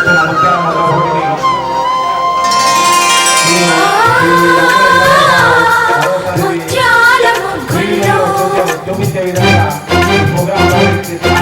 చేస్తున్న ముఖ్యమంత్రిని చూపించే విధంగా ప్రోగ్రామ్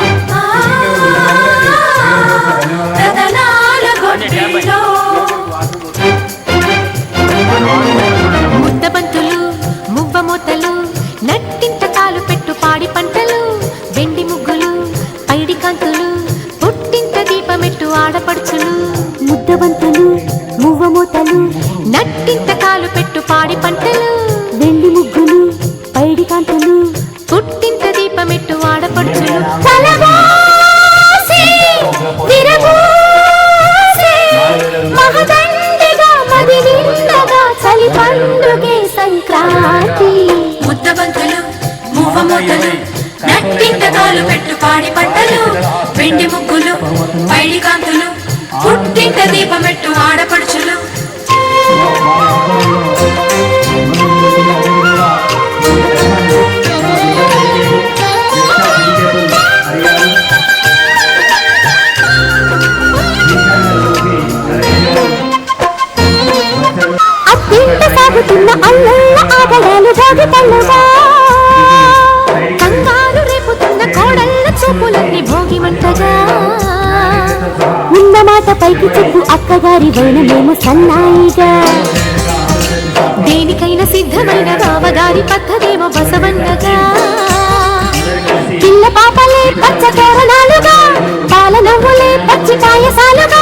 మనము సన్నాయిగా. దేనికైనా సిద్ధమైన బావగారి పద్ధతేమో బసవన్నగా. పిల్ల పాపలే పచ్చ తోరణాలుగా పాల నవ్వులే పచ్చి పాయసాలుగా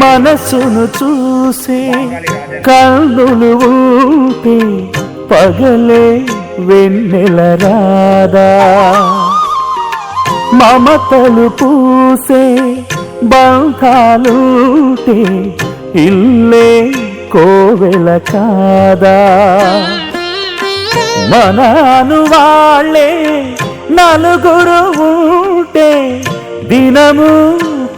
మనసును చూసే కన్నులు ఊపే పగలే వెన్నెల రాదా. మమతలు పూసే బంధాలుంటే ఇల్లే కోవెల కాదా. మనను వాళ్ళే నలుగురు ఉంటే దినము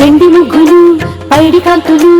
వెండి ముగ్గులు పైడి కాంతులు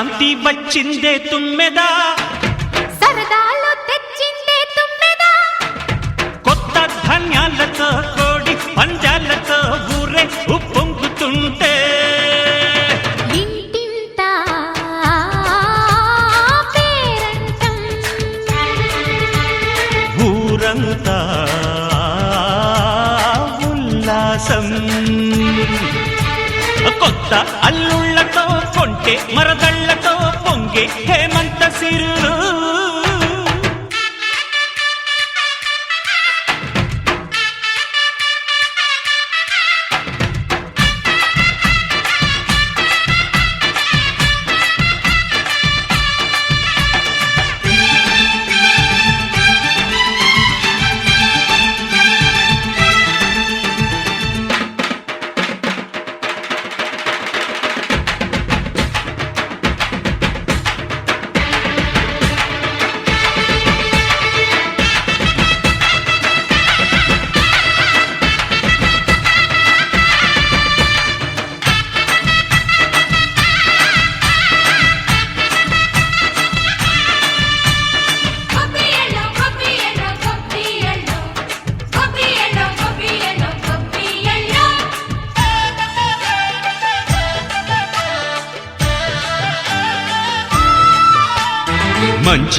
క్రాంతి వచ్చిందే తుమ్మెదా? సరదాలు తెచ్చిందే తుమ్మెదా? కొత్త ధన్యాలతో కోడి పంజాలతో ఊరే ఉప్పొంగుతుంటే. కొత్త అల్లుళ్ళతో కొంటే మరదళ్ళు హేమంత సిరు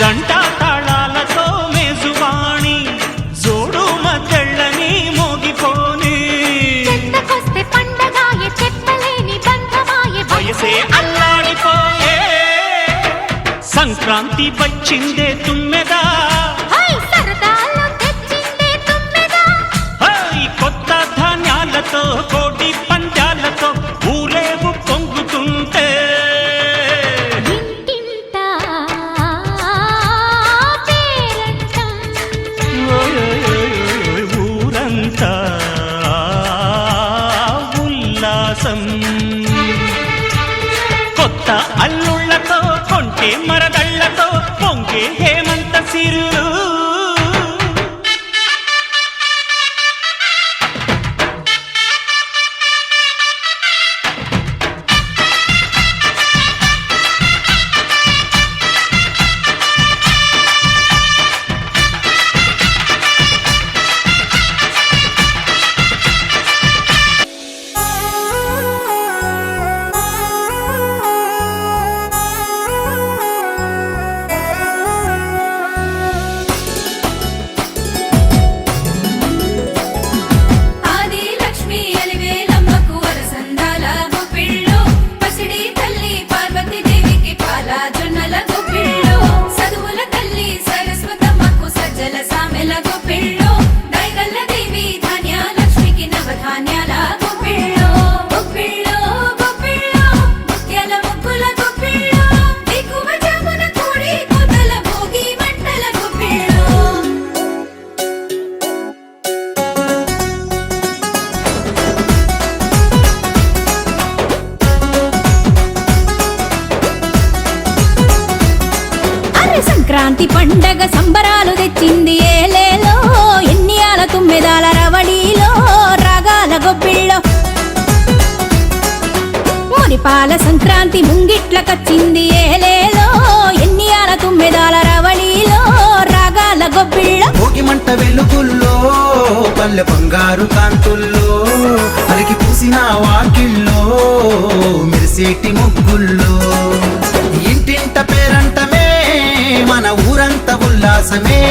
జంట తాళాలతో మేజువాణి జోడు మద్దళ్ళని మోగిపోని. చెంతకొస్తే పండగాయ చెప్పలేని బంధమాయ వయసే అల్లాడిపోయే. సంక్రాంతి వచ్చిందే తుమ్మెదా పాల సంక్రాంతి ముంగిట్ల కచ్చింది ఏలేలో ఎన్ని ఆల తుమ్మెదాల రవణీలో రాగాల గొబ్బిళ్ళ. భోగిమంట వెలుగుల్లో పల్లె బంగారు కాంతుల్లో అలికి పూసిన వాకిల్లో మెరిసేటి ముగ్గుల్లో. ఇంటింట పేరంటమే మన ఊరంత ఉల్లాసమే.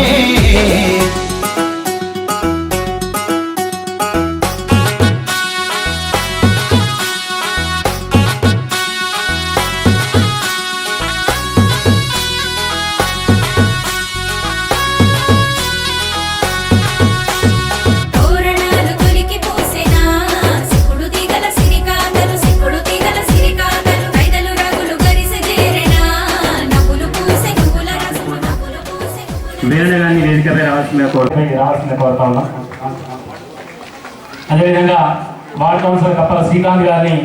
శ్రీకాంత్ గారిని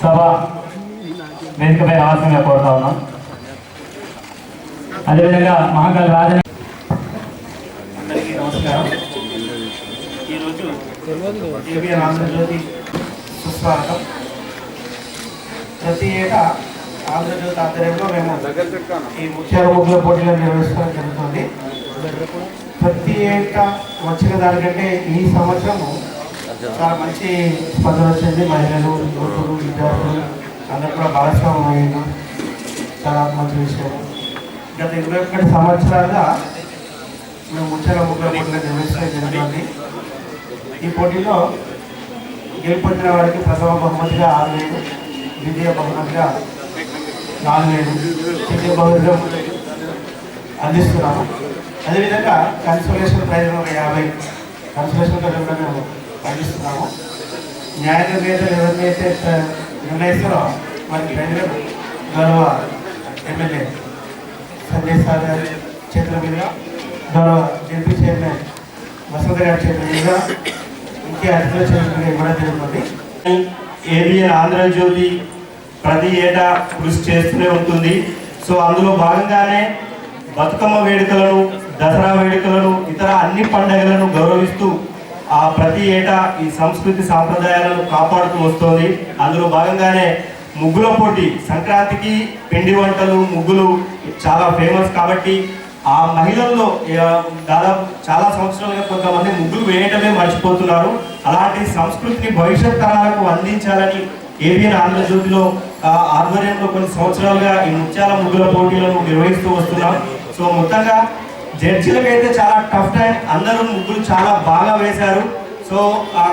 సభ వేదికపై రావాల్సిందిగా కోరుతా ఉన్నాం. అదేవిధంగా మహాకాళి రాజన్ అందరికీ నమస్కారం ఈరోజు ఏబిఎన్ ఆంధ్రజ్యోతి సుస్వాగతం. ప్రతి ఏటా ఆంధ్రజ్యోతి ఆధ్వర్యంలో మేము ఈ ముఖ్య ముగ్గుల పోటీలను నిర్వహించడం జరుగుతుంది. ప్రతి ఏటా వచ్చిన దానికంటే ఈ సంవత్సరము చాలా మంచి స్పందన వచ్చింది మహిళలు యువకులు విద్యార్థులు అందరూ కూడా భాగస్వామ్యం అయ్యారు చాలా మంచి విషయం గత ఇరవై ఒకటి సంవత్సరాలుగా మేము ముఖ్యంగా ముగ్గురు పోటీలు నిర్వహించడం జరుగుతుంది ఈ పోటీలో గెలుపొందిన వారికి ప్రథమ బహుమతిగా ఆరు వేలు ద్వితీయ బహుమతిగా నాలుగు వేలు తృతీయ బహుమతిగా అందిస్తున్నాము. అదేవిధంగా కన్సోలేషన్ ప్రైజ్ ఒక యాభై. కన్సోలేషన్ ప్రైజ్ కూడా మేము అందిస్తున్నాము న్యాయ ఎవరినైతే నిర్ణయిస్తారో వారికి ప్రజలకు గౌరవ ఎమ్మెల్యే సంజయ్ సార్ గారి చేతుల మీదుగా గౌరవ జడ్పీ చైర్మన్ వసంత గారి చేతుల మీదుగా ముఖ్య అతిథుల చేతుల మీదుగా ఇవ్వడం జరుగుతుంది. ఏబిఎన్ ఆంధ్రజ్యోతి ప్రతి ఏటా కృషి చేస్తూనే ఉంటుంది. సో అందులో భాగంగానే బతుకమ్మ వేడుకలను దసరా వేడుకలను ఇతర అన్ని పండుగలను గౌరవిస్తూ ఆ ప్రతి ఏటా ఈ సంస్కృతి సాంప్రదాయాలను కాపాడుతూ వస్తోంది. అందులో భాగంగానే ముగ్గుల పోటీ సంక్రాంతికి పిండి వంటలు ముగ్గులు చాలా ఫేమస్ కాబట్టి ఆ మహిళల్లో దాదాపు చాలా సంవత్సరాలుగా కొంతమంది ముగ్గులు వేయటమే మర్చిపోతున్నారు. అలాంటి సంస్కృతిని భవిష్యత్ తరాలకు అందించాలని ఏబిఎన్ ఆంధ్రజ్యోతిలో ఆధ్వర్యంలో కొన్ని సంవత్సరాలుగా ఈ ముత్యాల ముగ్గుల పోటీలను నిర్వహిస్తూ వస్తున్నాం. సో మొత్తంగా జడ్జీలకైతే చాలా టఫ్ టైం అందరూ ముగ్గులు చాలా బాగా వేశారు. సో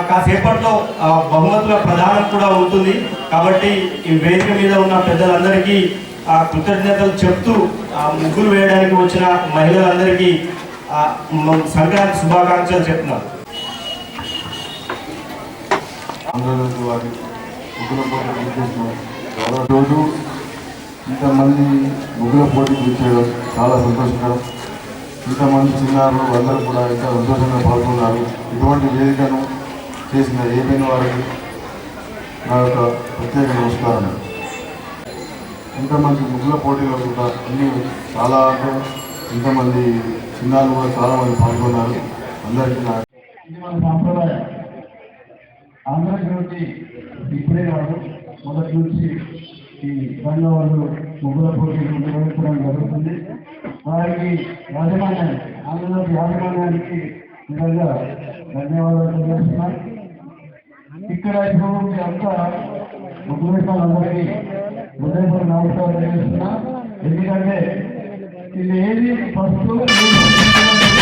కాసేపట్లో ఆ, బహుమతుల ప్రదానం కూడా ఉంటుంది. కాబట్టి ఈ వేదిక మీద ఉన్న పెద్దలందరికీ ఆ కృతజ్ఞతలు చెప్తూ ఆ ముగ్గులు వేయడానికి వచ్చిన మహిళలందరికీ సంక్రాంతి శుభాకాంక్షలు చెప్తున్నారు ఆంధ్రజ్యోతి వారి రోజు ఇంతమంది ముగ్గుల పోటీ చాలా సంతోషకరం. ఇంతమంది చిన్నారులు అందరూ కూడా ఇంకా సంతోషంగా పాల్గొన్నారు. ఇటువంటి వేదికను చేసిన ఏదైనా వారికి నా యొక్క ప్రత్యేక నమస్కారం. ఇంతమంది ముగ్గుల పోటీలో కూడా అన్ని చాలా అంటే ఇంతమంది చిన్నారులు కూడా చాలామంది పాల్గొన్నారు. అందరికీ నా ఇది మన సాంప్రదాయం ఆంధ్రజ్యోతి ఇప్పుడే కాదు మొదటి నుంచి ఈ రంగ వాళ్ళు ముగ్గుల పోటీలు నిర్వహించడం జరుగుతుంది. వారికి యాజమాన్యానికి ఆంధ్రప్రదేశ్ యాజమాన్యానికి నిజంగా ధన్యవాదాలు తెలియజేస్తున్నాను ఇక్కడ ఇప్పుడు మీ అంతా ముగ్గురు అందరికీ హృదయపూర్వక నమస్కారం తెలియజేస్తున్నా. ఎందుకంటే ఇది ఏది? ఫస్ట్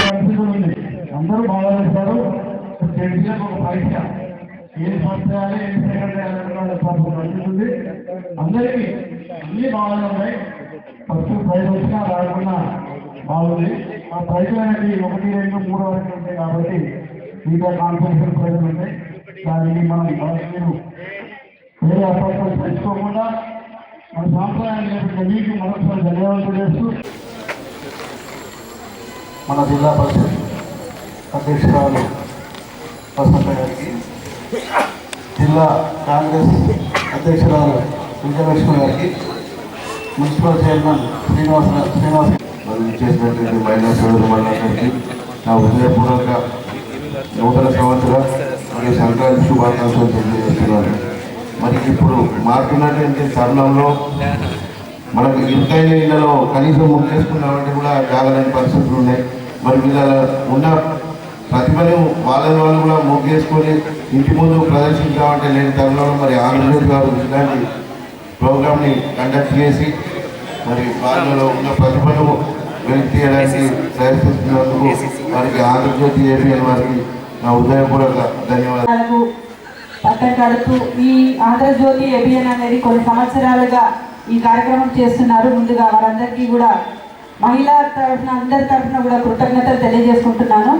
పరిస్థితులు ఉంది. అందరూ బాగా చేస్తారు. జడ్జిలకు ఒక పరీక్ష. ఏది ఫస్ట్ చేయాలి ఏది సెకండ్ చేయాలి అనుకున్న పరిస్థితి ఉంది. అందరికీ అన్ని బాగానే ఉన్నాయి. ఫస్ట్ ప్రైజ్ వచ్చినా రాకుండా బాగుంది. ఆ ప్రైజ్ అనేది ఒకటి రెండు మూడు వరకు ఉంటాయి కాబట్టి మీతో కాన్ఫరెన్స్ ప్రైజ్లు ఉంటాయి దానికి మనం మీరు వేరే అపార్ట్మెంట్ తెచ్చుకోకుండా మన సాంప్రదాయాన్ని మీకు మరొకసారి ధన్యవాదాలు చేస్తూ మన జిల్లా పరిషత్ అధ్యక్షురాలు వసంత గారికి జిల్లా కాంగ్రెస్ అధ్యక్షురాలు విజయలక్ష్మి గారికి మున్సిపల్ చైర్మన్ శ్రీనివాస శ్రీనివాస్ మరి చేసినటువంటి మహిళా సోదరు మహిళలందరికీ నా హృదయపూర్వక నూతన సంవత్సర మరియు సంక్రాంతి శుభాకాంక్షలు తెలియజేస్తున్నాను. మరి ఇప్పుడు మారుతున్నటువంటి తరుణంలో మనకు ఇరుకైన ఇళ్ళలో కనీసం ముక్కేసుకున్నామంటే కూడా జాగలేని పరిస్థితులు ఉన్నాయి. మరి వీళ్ళ ఉన్న ప్రతిభను వాళ్ళని వాళ్ళు కూడా ముగ్గేసుకొని ఇంటి ముందు ప్రదర్శించామంటే లేని తరుణంలో మరి ఆంధ్రప్రదేశ్ గారు ఇలాంటి ప్రోగ్రామ్ని కండక్ట్ చేసి మరి వాళ్ళలో ఉన్న ప్రతిభను వెలికి తీయడానికి ప్రయత్నిస్తున్నందుకు వారికి ఆంధ్రజ్యోతి ఏబిఎన్ వారికి నా హృదయపూర్వక ధన్యవాదాలు. పట్టం కడుతూ ఈ ఆంధ్రజ్యోతి ఎబిఎన్ అనేది కొన్ని సంవత్సరాలుగా ఈ కార్యక్రమం చేస్తున్నారు. ముందుగా వారందరికీ కూడా మహిళా తరఫున అందరి తరఫున కూడా కృతజ్ఞతలు తెలియజేసుకుంటున్నాను.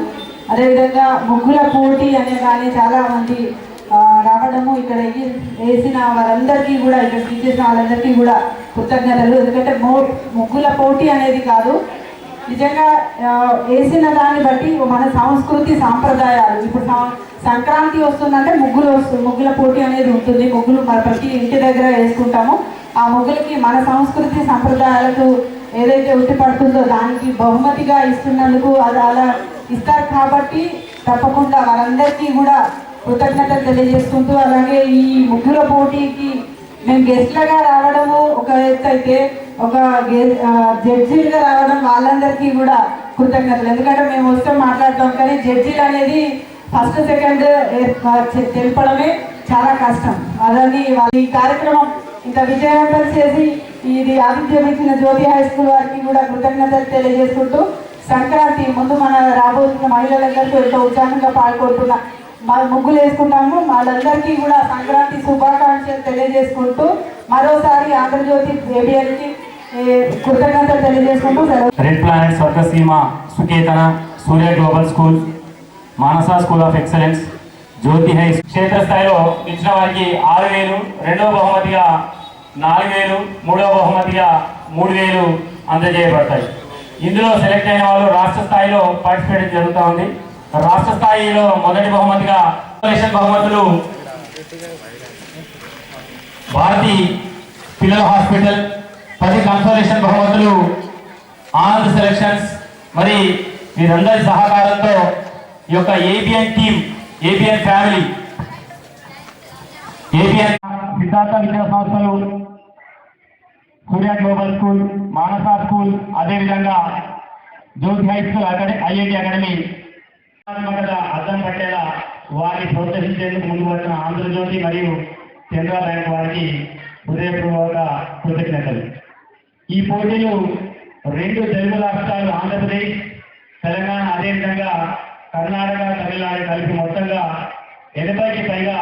అదేవిధంగా ముగ్గుల పోటీ అనే కానీ చాలా మంది ఆ, రావడము ఇక్కడ వేసిన వారందరికీ కూడా ఇక్కడ స్పీచ్ చేసిన వాళ్ళందరికీ కూడా కృతజ్ఞతలు. ఎందుకంటే మో ముగ్గుల పోటీ అనేది కాదు. నిజంగా వేసిన దాన్ని బట్టి మన సంస్కృతి సాంప్రదాయాలు. ఇప్పుడు సంక్రాంతి వస్తుందంటే ముగ్గులు వస్తుంది ముగ్గుల పోటీ అనేది ఉంటుంది. ముగ్గులు మన ప్రతి ఇంటి దగ్గర వేసుకుంటాము. ఆ ముగ్గులకి మన సంస్కృతి సంప్రదాయాలకు ఏదైతే ఉట్టిపడుతుందో దానికి బహుమతిగా ఇస్తున్నందుకు అది అలా ఇస్తారు కాబట్టి తప్పకుండా వారందరికీ కూడా కృతజ్ఞతలు తెలియజేసుకుంటూ అలాగే ఈ ముగ్గుల పోటీకి మేము గెస్ట్లుగా రావడము ఒక ఎత్తు అయితే ఒక జడ్జీలుగా రావడం వాళ్ళందరికీ కూడా కృతజ్ఞతలు. ఎందుకంటే మేము వస్తే మాట్లాడతాం కానీ జడ్జీలు అనేది ఫస్ట్ సెకండ్ తెలపడమే చాలా కష్టం. అదని వాళ్ళ ఈ కార్యక్రమం ఇంత విజయవంతం చేసి ఇది ఆతిథ్యం ఇచ్చిన జ్యోతి హై స్కూల్ వారికి కూడా కృతజ్ఞతలు తెలియజేసుకుంటూ సంక్రాంతి ముందు మన రాబోతున్న మహిళలందరికీ ఎంతో ఉత్సాహంగా పాల్గొంటున్న మా ముగ్గులు వేసుకుంటాము వాళ్ళందరికీ కూడా సంక్రాంతి శుభాకాంక్షలు తెలియజేసుకుంటూ మరోసారి ఆంధ్రజ్యోతి ఏబిఎల్కి కృతజ్ఞతలు తెలియజేసుకుంటూ red planet Swargaseema Suketana Surya global school Manasa school of excellence Jyothi high క్షేత్రస్థాయిలో ఇచ్చిన వారికి ఆరు వేలు రెండవ బహుమతిగా నాలుగు వేలు మూడవ బహుమతిగా మూడు వేలు అందజేయబడతాయి. ఇందులో సెలెక్ట్ అయిన వాళ్ళు రాష్ట్ర స్థాయిలో పార్టిసిపేట్ జరుగుతూ ఉంది. రాష్ట్ర స్థాయిలో మొదటి బహుమతిగా బహుమతులు భారతి పిల్లల హాస్పిటల్ పది కన్సోలేషన్ బహుమతులు ఆనంద్ సెలక్షన్స్ మరి వీరందరి సహకారంతో ఈ యొక్క ABN team ABN family ABN Siddhartha విద్యా సంస్థలు Surya global school Manasa school అదేవిధంగా Jyothi high school academy IIT academy ఆత్మకథ అర్థం పట్టేలా వారిని ప్రోత్సహించేందుకు ముందు వచ్చిన ఆంధ్రజ్యోతి మరియు కెనరా బ్యాంక్ వారికి హృదయపూర్వక కృతజ్ఞతలు. ఈ పోటీలు రెండు తెలుగు రాష్ట్రాలు ఆంధ్రప్రదేశ్ తెలంగాణ అదేవిధంగా కర్ణాటక తమిళనాడు కలిపి మొత్తంగా ఎనభైకి పైగా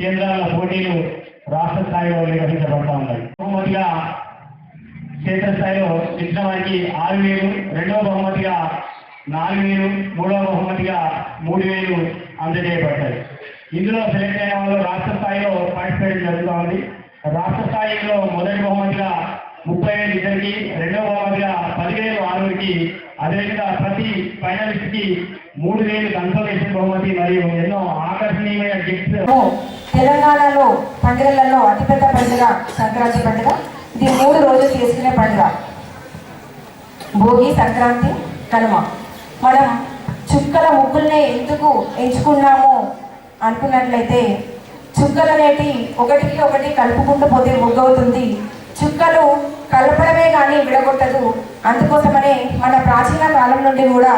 కేంద్రాల పోటీలు రాష్ట్ర స్థాయిలో నిర్వహించబడతా ఉన్నాయి. బహుమతిగా క్షేత్రస్థాయిలో ఇచ్చిన వారికి ఆరు వేలు రెండవ బహుమతిగా నాలుగు వేలు మూడవ బహుమతిగా మూడు వేలు అందజేయబడతాయి ఇందులో సెలెక్ట్ అయిన వాళ్ళు రాష్ట్ర స్థాయిలో పార్టిసిపేట్ జరుగుతూ ఉంది. రాష్ట్ర స్థాయిలో మొదటి బహుమతిగా ముప్పై వేలు ఇద్దరికి రెండవ బహుమతిగా పదివేలు ఆరుగురికి అదేవిధంగా ప్రతి ఫైనలిస్ట్కి మూడు వేలు కన్సల్టేషన్ బహుమతి మరియు ఎన్నో ఆకర్షణీయమైన గిఫ్ట్స్ తెలంగాణలో పండుగలలో అతిపెద్ద పండుగ సంక్రాంతి పండుగ. ఇది మూడు రోజులు చేసుకునే పండుగ. భోగి సంక్రాంతి కనుమ. మనం చుక్కల ముగ్గుల్నే ఎందుకు ఎంచుకున్నాము? అనుకున్నట్లయితే చుక్కలు అనేటి ఒకటికి ఒకటి కలుపుకుంటూ పోతే ముగ్గు అవుతుంది చుక్కలు కలపడమే కానీ విడగొట్టదు. అందుకోసమనే మన ప్రాచీన కాలం నుండి కూడా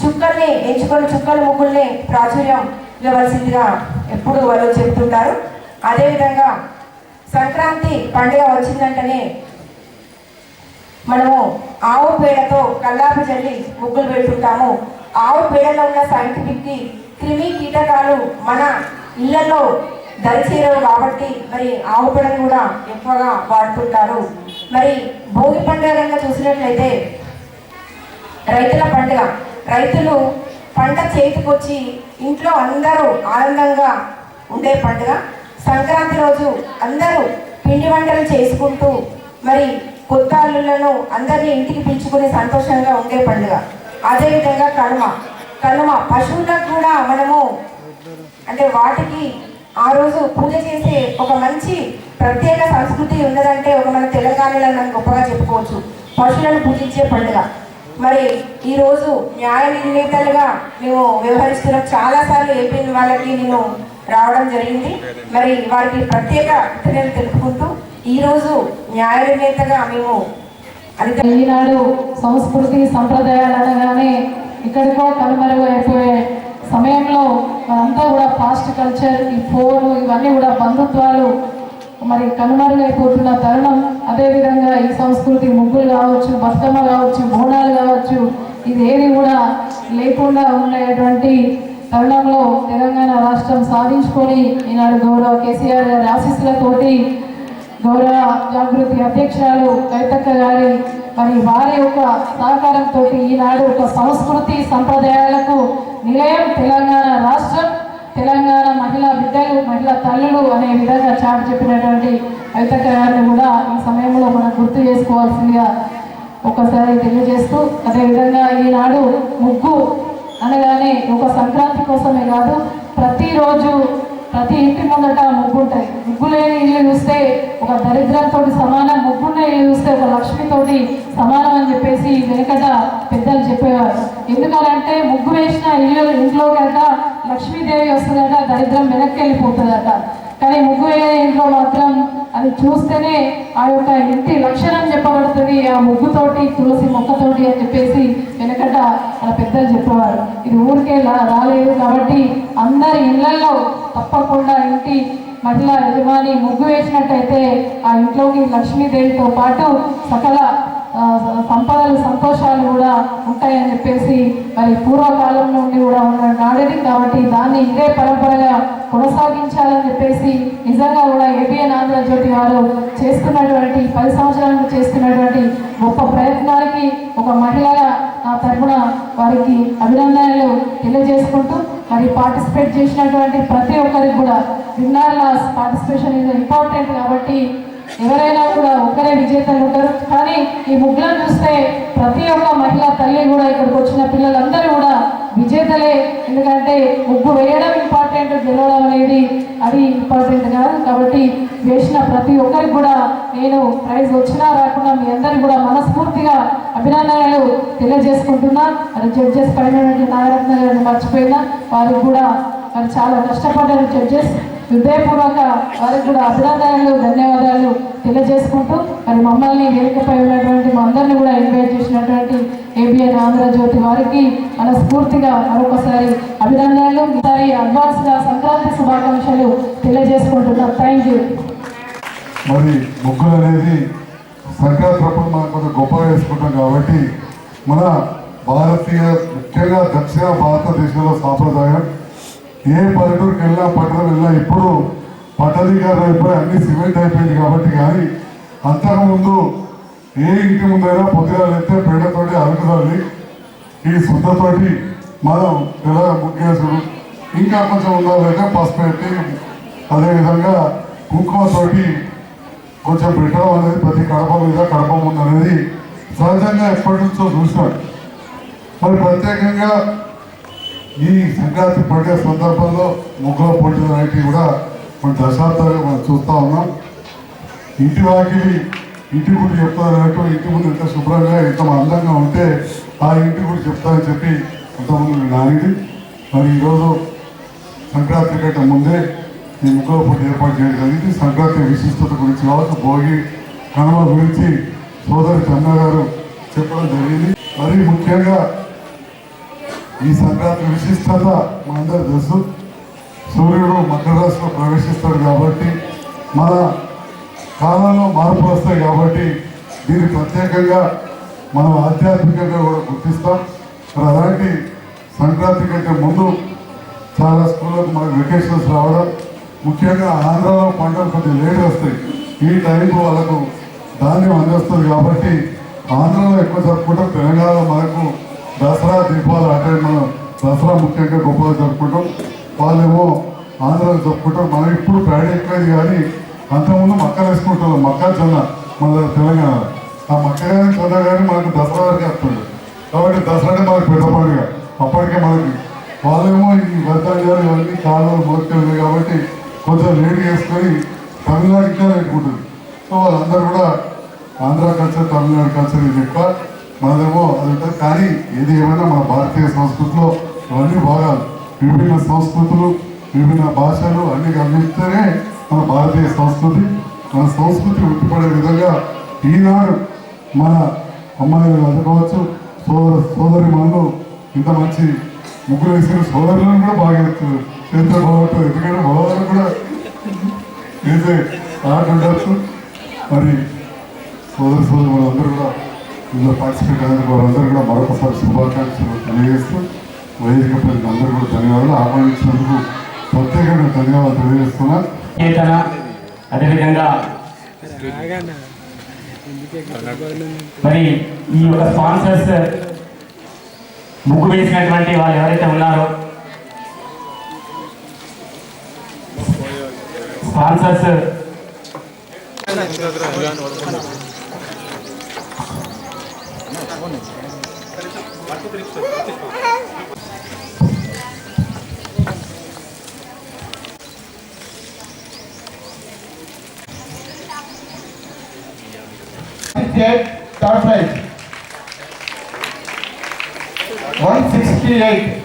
చుక్కల్ని ఎంచుకొని చుక్కల ముగ్గుల్ని ప్రాచుర్యం ఇవ్వవలసిందిగా ఎప్పుడు వాళ్ళు చెబుతుంటారు. అదేవిధంగా సంక్రాంతి పండుగ వచ్చిందంటేనే మనము ఆవు పేడతో కల్లాపు చల్లి ముగ్గులు పెడుతుంటాము. ఆవు పేడలో ఉన్న సైంటిఫిక్ క్రిమి కీటకాలు మన ఇళ్ళలో దరిచేరవు కాబట్టి మరి ఆవు పేడను కూడా ఎక్కువగా వాడుతుంటారు. మరి భోగి పండుగ కనుక చూసినట్లయితే రైతుల పండుగ. రైతులు పంట చేతికొచ్చి ఇంట్లో అందరూ ఆనందంగా ఉండే పండుగ. సంక్రాంతి రోజు అందరూ పిండి వంటలు చేసుకుంటూ మరి కొత్త అల్లులను అందరినీ ఇంటికి పిలుచుకుని సంతోషంగా ఉండే పండుగ. అదేవిధంగా కనుమ. కనుమ పశువులకు కూడా మనము అంటే వాటికి ఆ రోజు పూజ చేసే ఒక మంచి ప్రత్యేక సంస్కృతి ఉన్నదంటే ఒక మన తెలంగాణలో మనం గొప్పగా చెప్పుకోవచ్చు. పశువులను పూజించే పండుగ. మరి ఈరోజు న్యాయ నిర్ణేతలుగా మేము వ్యవహరిస్తున్నాం చాలాసార్లు ఏపీ వాళ్ళకి నేను రావడం జరిగింది. మరి వారికి ప్రత్యేక కృతజ్ఞతలు తెలుపుకుంటూ ఈరోజు న్యాయమేతగా మేము అది ఈనాడు సంస్కృతి సంప్రదాయాలు అనగానే ఇక్కడికో కనుమరుగు అయిపోయే సమయంలో మనంతా కూడా ఫాస్ట్ కల్చర్ ఈ ఫోన్ ఇవన్నీ కూడా బంధుత్వాలు మరి కనుమరుగైపోతున్న తరుణం. అదేవిధంగా ఈ సంస్కృతి ముగ్గులు కావచ్చు బతుకమ్మ కావచ్చు బోనాలు కావచ్చు ఇదేది కూడా లేకుండా ఉండేటువంటి తరుణంలో తెలంగాణ రాష్ట్రం సాధించుకొని ఈనాడు గౌరవ కేసీఆర్ గారి ఆశీస్సులతోటి గౌరవ జాగృతి అధ్యక్షురాలు కవితక్క గారి మరి వారి యొక్క సహకారంతో ఈనాడు ఒక సంస్కృతి సంప్రదాయాలకు నిలయం తెలంగాణ రాష్ట్రం తెలంగాణ మహిళా బిడ్డలు మహిళా తల్లులు అనే విధంగా చాటు చెప్పినటువంటి కవితక్క గారిని కూడా ఈ సమయంలో మనం గుర్తు చేసుకోవాల్సిందిగా ఒకసారి తెలియజేస్తూ అదేవిధంగా ఈనాడు ముగ్గు అనగానే ఒక సంక్రాంతి కోసమే కాదు ప్రతిరోజు ప్రతి ఇంటి ముందట ముగ్గు ఉంటాయి. ముగ్గు లేని ఇల్లు చూస్తే ఒక దరిద్రంతో సమానం ముగ్గున్న ఇల్లు చూస్తే ఒక లక్ష్మితోటి సమానం అని చెప్పేసి వెనకట పెద్దలు చెప్పేవారు. ఎందుకంటే ముగ్గు వేసిన ఇల్లు ఇంట్లో కనుక లక్ష్మీదేవి వస్తుందట దరిద్రం వెనక్కి వెళ్ళిపోతుందట. కానీ ముగ్గు వేయని ఇంట్లో మాత్రం అది చూస్తేనే ఆ యొక్క ఇంటి లక్షణం చెప్పబడుతుంది. ఆ ముగ్గుతోటి తులసి మొక్కతోటి అని చెప్పేసి వెనకట మన పెద్దలు చెప్పేవారు. ఇది ఊరికే రాలేదు కాబట్టి అందరి ఇళ్ళలో తప్పకుండా ఇంటి మహిళా యజమాని ముగ్గు వేసినట్టయితే ఆ ఇంట్లోకి లక్ష్మీదేవితో పాటు సకల సంపదలు సంతోషాలు కూడా ఉంటాయని చెప్పేసి మరి పూర్వకాలం నుండి కూడా ఉన్న నాడేది కాబట్టి దాన్ని ఇదే పరంపరగా కొనసాగించాలని చెప్పేసి నిజంగా కూడా ఏబిఎన్ ఆంధ్రజ్యోతి వారు చేస్తున్నటువంటి పది సంవత్సరాలకు చేస్తున్నటువంటి గొప్ప ప్రయత్నానికి ఒక మహిళగా నా తరపున వారికి అభినందనలు తెలియజేసుకుంటూ మరి పార్టిసిపేట్ చేసినటువంటి ప్రతి ఒక్కరికి కూడా విన్నర్ల పార్టిసిపేషన్ ఇది ఇంపార్టెంట్ కాబట్టి ఎవరైనా కూడా ఒక్కరే విజేతలు ఉంటారు. కానీ ఈ ముగ్గులను చూస్తే ప్రతి ఒక్క మహిళ తల్లి కూడా ఇక్కడికి వచ్చిన పిల్లలందరూ కూడా విజేతలే. ఎందుకంటే ముగ్గు వేయడం ఇంపార్టెంట్ గెలవడం అనేది అది ఇంపార్టెంట్ కాదు. కాబట్టి వేసిన ప్రతి ఒక్కరికి కూడా నేను ప్రైజ్ వచ్చినా రాకుండా మీ అందరికి కూడా మనస్ఫూర్తిగా అభినందనలు తెలియజేసుకుంటున్నా. అది జడ్జెస్ పైన నాగరత్న గారిని మర్చిపోయినా వారికి కూడా మరి చాలా కష్టపడ్డారు జడ్జెస్ హృదయపూర్వక వారికి కూడా అభినందనలు ధన్యవాదాలు. తెలియజేసుకుంటూ. మరి మమ్మల్ని వేదికపై ఉన్నటువంటి మా అందరినీ కూడా ఇన్వైట్ చేసినటువంటి ఏబిఎన్ ఆంధ్రజ్యోతి వారికి మనస్ఫూర్తిగా మరొకసారి అభినందనలు. ఈసారి అడ్వాన్స్గా సంక్రాంతి శుభాకాంక్షలు తెలియజేసుకుంటున్నాం. థ్యాంక్ యూ మరి ముగ్గులు అనేది సంక్రాంతి అప్పుడు మనం కొంచెం గొప్పగా వేసుకుంటాం కాబట్టి మన భారతీయ ముఖ్యంగా దక్షిణ భారతదేశంలో సాంప్రదాయం ఏ పల్లెటూరుకి వెళ్ళినా పట్టణం వెళ్ళినా ఇప్పుడు పట్టధికారులు అయిపోయి అన్ని సిమెంట్ అయిపోయింది కాబట్టి కానీ అంతకుముందు ఏ ఇంటి ముందైనా పొద్దుగా వెళ్తే పేడతోటి అలుకుదల్లి ఈ శుద్ధతోటి మనం ఎలా ముగ్గేసుడు? ఇంకా కొంచెం ఉండాలంటే పసుపు పెట్టి అదేవిధంగా కుంకుమతోటి కొంచెం పెట్టడం అనేది ప్రతి కడప మీద కడప ముందు అనేది సహజంగా ఎప్పటి నుంచో చూసినాం మరి ప్రత్యేకంగా ఈ సంక్రాంతి పండుగ సందర్భంలో ముగ్గుల పోటీలు అనేటివి కూడా మన దశాబ్దాలుగా మనం చూస్తూ ఉన్నాం. ఇంటి వాకిలి ఇంటి గుడి చెప్తారు ఇంటి ముందు ఎంత శుభ్రంగా ఎంత అందంగా ఉంటే ఆ ఇంటి గుడి చెప్తారని చెప్పి కొంతమంది నానిది. మరి ఈరోజు సంక్రాంతి కంటే ముందే ఈ ముగ్గుల ఏర్పాటు చేయడం జరిగింది. సంక్రాంతి విశిష్టత గురించి కావచ్చు భోగి కనుమ గురించి సోదరి చంద్ర గారు చెప్పడం జరిగింది. మరి ముఖ్యంగా ఈ సంక్రాంతి విశిష్టత మనందరూ తెలుసు. సూర్యుడు మకర రాశిలో ప్రవేశిస్తాడు కాబట్టి మన కాలంలో మార్పులు వస్తాయి కాబట్టి దీన్ని ప్రత్యేకంగా మనం ఆధ్యాత్మికంగా కూడా గుర్తిస్తాం. మరి అలాంటి సంక్రాంతి కంటే ముందు చాలా స్కూళ్ళకు మనకు వెకేషన్స్ రావడం ముఖ్యంగా ఆంధ్రలో పంటలు కొంచెం లేట్ వస్తాయి. ఈ టైంకు వాళ్ళకు ధాన్యం అందిస్తుంది కాబట్టి ఆంధ్రలో ఎక్కువ జరుపుకుంటాం. తెలంగాణలో మనకు దసరా దీపావళి అంటే మనం దసరా ముఖ్యంగా గొప్పగా జరుపుకుంటాం. వాళ్ళేమో ఆంధ్రాలో చెప్పుకుంటారు మనం ఇప్పుడు ప్యాడీ ఎక్కలేదు కానీ అంతకుముందు మక్కలు వేసుకుంటాం మక్క జొన్న మన తెలంగాణ ఆ మక్క కానీ కానీ మనకు దసరా వరకు వస్తుంది. కాబట్టి దసరానే మనకు పెద్ద పండుగ. అప్పటికే మనకి వాళ్ళేమో ఈ వర్గాలు ఇవన్నీ కాలువలు మొదలు కాబట్టి కొంచెం లేట్ చేసుకొని తమిళనాడు ఇంకా పెట్టుకుంటుంది. సో వాళ్ళందరూ కూడా ఆంధ్ర కల్చర్ తమిళనాడు కల్చర్ ఇది ఎక్కువ. మనదేమో అది ఉంటుంది కానీ ఏది ఏమైనా మన భారతీయ సంస్కృతిలో ఇవన్నీ భాగాలు. విభిన్న సంస్కృతులు విభిన్న భాషలు అన్ని గమనిస్తేనే మన భారతీయ సంస్కృతి మన సంస్కృతి ఉట్టిపడే విధంగా ఈనాడు మన అమ్మాయిలు అందుకోవచ్చు సోదర సోదరి మనలు ఇంత మంచి ముగ్గురు వేసుకున్న సోదరులను కూడా బాగా చేస్తారు చేస్తే బాగుంటుంది ఎందుకంటే భగవాను కూడా వేసే ఆట ఉండొచ్చు. మరి సోదరి సోదరు అందరూ కూడా ఇందులో పార్టిసిపేట్ అయినందుకు వారందరూ కూడా మరొకసారి శుభాకాంక్షలు తెలియజేస్తూ వైదిక ప్రజలు అందరూ కూడా ధన్యవాదాలు. ఆహ్వానించినందుకు ప్రత్యేకంగా ధన్యవాదాలు తెలియజేస్తున్నా. అదేవిధంగా మరి ఈ యొక్క స్పాన్సర్స్ ముగ్గు వేసినటువంటి వాళ్ళు ఎవరైతే ఉన్నారో sponsors Z third prize. 168.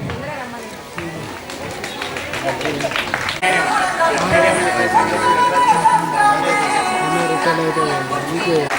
Thank you.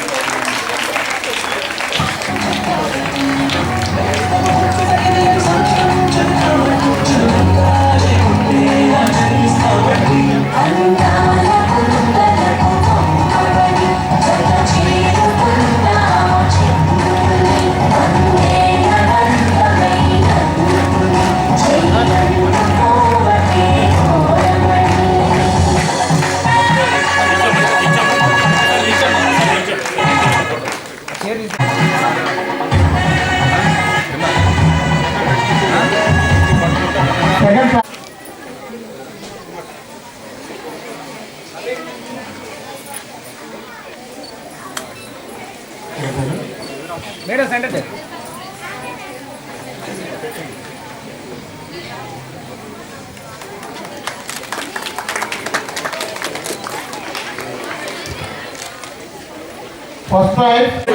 Prize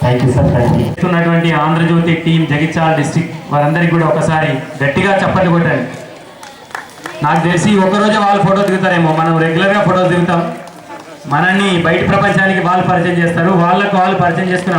thank you sir thank Andhrajyothi team Jagtial district వారందరికీ కూడా ఒకసారి గట్టిగా చప్పట్లు కొట్టండి. నాకు తెలిసి ఒకరోజు వాళ్ళు ఫోటో దిగుతారేమో. మనం రెగ్యులర్గా ఫోటో దిగుతాం. మనల్ని బయట ప్రపంచానికి వాళ్ళు పరిచయం చేస్తారు. వాళ్ళకు వాళ్ళు పరిచయం చేసుకునే